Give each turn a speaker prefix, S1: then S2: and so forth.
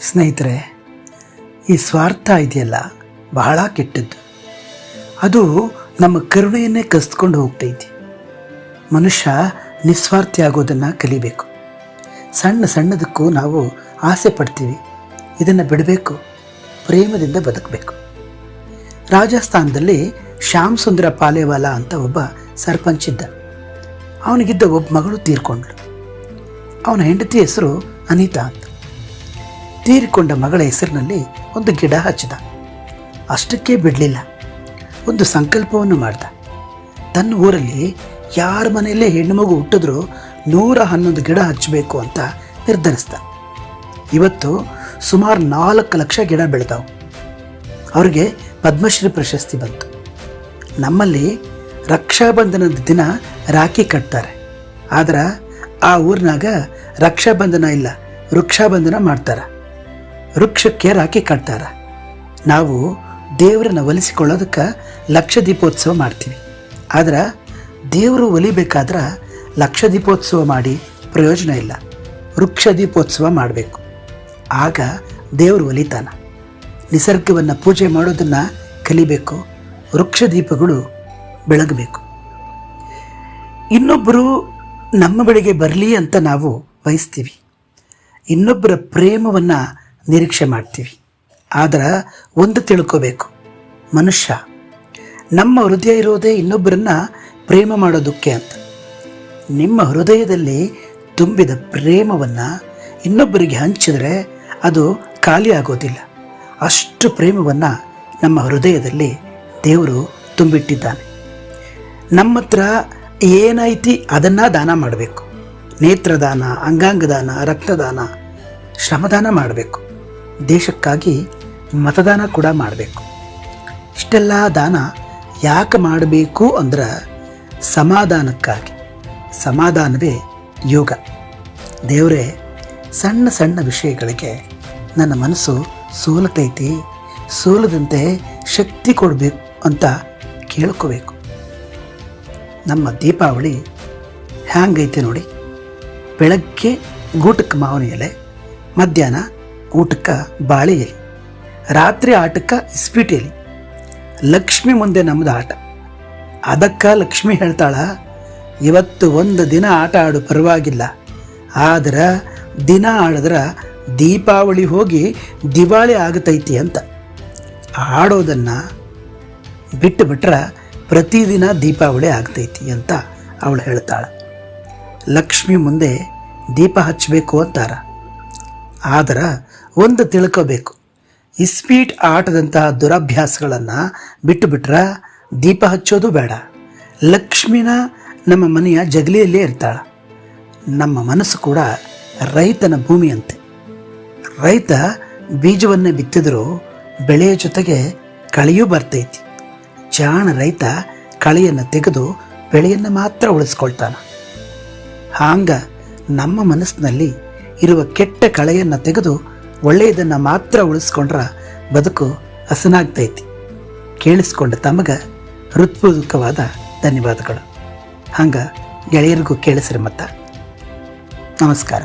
S1: ಸ್ನೇಹಿತರೆ, ಈ ಸ್ವಾರ್ಥ ಇದೆಯಲ್ಲ, ಬಹಳ ಕೆಟ್ಟದ್ದು. ಅದು ನಮ್ಮ ಕರುಣೆಯನ್ನೇ ಕಸ್ಕೊಂಡು ಹೋಗ್ತೈತಿ ಮನುಷ್ಯ ನಿಸ್ವಾರ್ಥಿ ಆಗೋದನ್ನು ಕಲಿಬೇಕು. ಸಣ್ಣ ಸಣ್ಣದಕ್ಕೂ ನಾವು ಆಸೆ ಪಡ್ತೀವಿ. ಇದನ್ನು ಬಿಡಬೇಕು, ಪ್ರೇಮದಿಂದ ಬದುಕಬೇಕು. ರಾಜಸ್ಥಾನದಲ್ಲಿ ಶ್ಯಾಮ್ ಸುಂದರ ಪಾಲೇವಾಲಾ ಅಂತ ಒಬ್ಬ ಸರ್ಪಂಚ್ ಇದ್ದ. ಅವನಿಗಿದ್ದ ಒಬ್ಬ ಮಗಳು ತೀರ್ಕೊಂಡ್ಳು. ಅವನ ಹೆಂಡತಿ ಹೆಸರು ಅನಿತಾ ಅಂತ. ತೀರಿಕೊಂಡ ಮಗಳ ಹೆಸರಿನಲ್ಲಿ ಒಂದು ಗಿಡ ಹಚ್ಚಿದ. ಅಷ್ಟಕ್ಕೆ ಬಿಡಲಿಲ್ಲ. ಒಂದು ಸಂಕಲ್ಪವನ್ನು ಮಾಡ್ದ. ತನ್ನ ಊರಲ್ಲಿ ಯಾರ ಮನೆಯಲ್ಲೇ ಹೆಣ್ಣುಮಗು ಹುಟ್ಟಿದ್ರೂ ನೂರ ಹನ್ನೊಂದು ಗಿಡ ಹಚ್ಚಬೇಕು ಅಂತ ನಿರ್ಧರಿಸ್ದ ಇವತ್ತು ಸುಮಾರು ನಾಲ್ಕು ಲಕ್ಷ ಗಿಡ ಬೆಳೆದವು. ಅವ್ರಿಗೆ ಪದ್ಮಶ್ರೀ ಪ್ರಶಸ್ತಿ ಬಂತು. ನಮ್ಮಲ್ಲಿ ರಕ್ಷಾಬಂಧನದ ದಿನ ರಾಖಿ ಕಟ್ತಾರೆ. ಆದ್ರೆ ಆ ಊರಿನಾಗ ರಕ್ಷಾಬಂಧನ ಇಲ್ಲ, ವೃಕ್ಷಾಬಂಧನ ಮಾಡ್ತಾರೆ. ವೃಕ್ಷಕ್ಕೆ ರಾಖಿ ಕಟ್ತಾರ. ನಾವು ದೇವರನ್ನ ಒಲಿಸಿಕೊಳ್ಳೋದಕ್ಕೆ ಲಕ್ಷ ದೀಪೋತ್ಸವ ಮಾಡ್ತೀವಿ. ಆದ್ರೆ ದೇವರು ಒಲಿಬೇಕಾದ್ರೆ ಲಕ್ಷ ದೀಪೋತ್ಸವ ಮಾಡಿ ಪ್ರಯೋಜನ ಇಲ್ಲ. ವೃಕ್ಷ ದೀಪೋತ್ಸವ ಮಾಡಬೇಕು. ಆಗ ದೇವರು ಒಲಿತಾನ. ನಿಸರ್ಗವನ್ನು ಪೂಜೆ ಮಾಡೋದನ್ನು ಕಲಿಬೇಕು. ವೃಕ್ಷ ದೀಪಗಳು ಬೆಳಗಬೇಕು. ಇನ್ನೊಬ್ಬರು ನಮ್ಮ ಬಳಿಗೆ ಬರಲಿ ಅಂತ ನಾವು ಬಯಸ್ತೀವಿ. ಇನ್ನೊಬ್ಬರ ಪ್ರೇಮವನ್ನು ನಿರೀಕ್ಷೆ ಮಾಡ್ತೀವಿ. ಆದ್ರೆ ಒಂದು ತಿಳ್ಕೋಬೇಕು, ಮನುಷ್ಯ, ನಮ್ಮ ಹೃದಯ ಇರೋದೇ ಇನ್ನೊಬ್ಬರನ್ನ ಪ್ರೇಮ ಮಾಡೋದಕ್ಕೆ ಅಂತ. ನಿಮ್ಮ ಹೃದಯದಲ್ಲಿ ತುಂಬಿದ ಪ್ರೇಮವನ್ನು ಇನ್ನೊಬ್ಬರಿಗೆ ಹಂಚಿದರೆ ಅದು ಖಾಲಿ ಆಗೋದಿಲ್ಲ. ಅಷ್ಟು ಪ್ರೇಮವನ್ನು ನಮ್ಮ ಹೃದಯದಲ್ಲಿ ದೇವರು ತುಂಬಿಟ್ಟಿದ್ದಾನೆ. ನಮ್ಮ ಹತ್ರ ಏನೈತಿ ಅದನ್ನು ದಾನ ಮಾಡಬೇಕು. ನೇತ್ರದಾನ, ಅಂಗಾಂಗದಾನ, ರಕ್ತದಾನ, ಶ್ರಮದಾನ ಮಾಡಬೇಕು. ದೇಶಕ್ಕಾಗಿ ಮತದಾನ ಕೂಡ ಮಾಡಬೇಕು. ಇಷ್ಟೆಲ್ಲ ದಾನ ಯಾಕೆ ಮಾಡಬೇಕು ಅಂದ್ರೆ ಸಮಾಧಾನಕ್ಕಾಗಿ. ಸಮಾಧಾನವೇ ಯೋಗ. ದೇವರೇ, ಸಣ್ಣ ಸಣ್ಣ ವಿಷಯಗಳಿಗೆ ನನ್ನ ಮನಸ್ಸು ಸೋಲತೈತಿ, ಸೋಲದಂತೆ ಶಕ್ತಿ ಕೊಡಬೇಕು ಅಂತ ಕೇಳ್ಕೋಬೇಕು. ನಮ್ಮ ದೀಪಾವಳಿ ಹ್ಯಾಂಗೈತೆ ನೋಡಿ. ಬೆಳಗ್ಗೆ ಊಟಕ್ಕೆ ಮಾವನ ಎಲೆ, ಮಧ್ಯಾಹ್ನ ಊಟಕ್ಕೆ ಬಾಳೆ ಎಲೆ, ರಾತ್ರಿ ಆಟಕ್ಕೆ ಇಸ್ಪೀಟ್ ಎಲೆ, ಲಕ್ಷ್ಮಿ ಮುಂದೆ ನಮ್ದು ಆಟ. ಅದಕ್ಕೆ ಲಕ್ಷ್ಮಿ ಹೇಳ್ತಾಳ, ಇವತ್ತು ಒಂದು ದಿನ ಆಟ ಆಡು, ಪರವಾಗಿಲ್ಲ. ಆದ್ರೆ ದಿನ ಆಡಿದ್ರೆ ದೀಪಾವಳಿ ಹೋಗಿ ದಿವಾಳಿ ಆಗತೈತಿ ಅಂತ. ಆಡೋದನ್ನು ಬಿಟ್ಟು ಬಿಟ್ರೆ ಪ್ರತಿದಿನ ದೀಪಾವಳಿ ಆಗ್ತೈತಿ ಅಂತ ಅವಳು ಹೇಳ್ತಾಳೆ. ಲಕ್ಷ್ಮಿ ಮುಂದೆ ದೀಪ ಹಚ್ಚಬೇಕು ಅಂತಾರ. ಆದ್ರೆ ಒಂದು ತಿಳ್ಕೋಬೇಕು. ಇಸ್ಪೀಟ್ ಆಟದಂತಹ ದುರಭ್ಯಾಸಗಳನ್ನು ಬಿಟ್ಟು ಬಿಟ್ರೆ ದೀಪ ಹಚ್ಚೋದು ಬೇಡ. ಲಕ್ಷ್ಮಿನ ನಮ್ಮ ಮನೆಯ ಜಗಲಿಯಲ್ಲೇ ಇರ್ತಾಳೆ. ನಮ್ಮ ಮನಸ್ಸು ಕೂಡ ರೈತನ ಭೂಮಿಯಂತೆ. ರೈತ ಬೀಜವನ್ನೇ ಬಿತ್ತಿದರೂ ಬೆಳೆಯ ಜೊತೆಗೆ ಕಳೆಯೂ ಬರ್ತೈತಿ. ಚಾಣ ರೈತ ಕಳೆಯನ್ನು ತೆಗೆದು ಬೆಳೆಯನ್ನು ಮಾತ್ರ ಉಳಿಸ್ಕೊಳ್ತಾನೆ. ಹಾಂಗ ನಮ್ಮ ಮನಸ್ಸಿನಲ್ಲಿ ಇರುವ ಕೆಟ್ಟ ಕಳೆಯನ್ನು ತೆಗೆದು ಒಳ್ಳೆಯದನ್ನು ಮಾತ್ರ ಉಳಿಸ್ಕೊಂಡ್ರ ಬದುಕು ಹಸನಾಗ್ತೈತಿ. ಕೇಳಿಸ್ಕೊಂಡ ತಮಗ ಹೃತ್ಪೂರ್ವಕವಾದ ಧನ್ಯವಾದಗಳು. ಹಂಗ ಗೆಳೆಯರಿಗೂ ಕೇಳಿಸ್ರಿ ಮತ್ತ. ನಮಸ್ಕಾರ.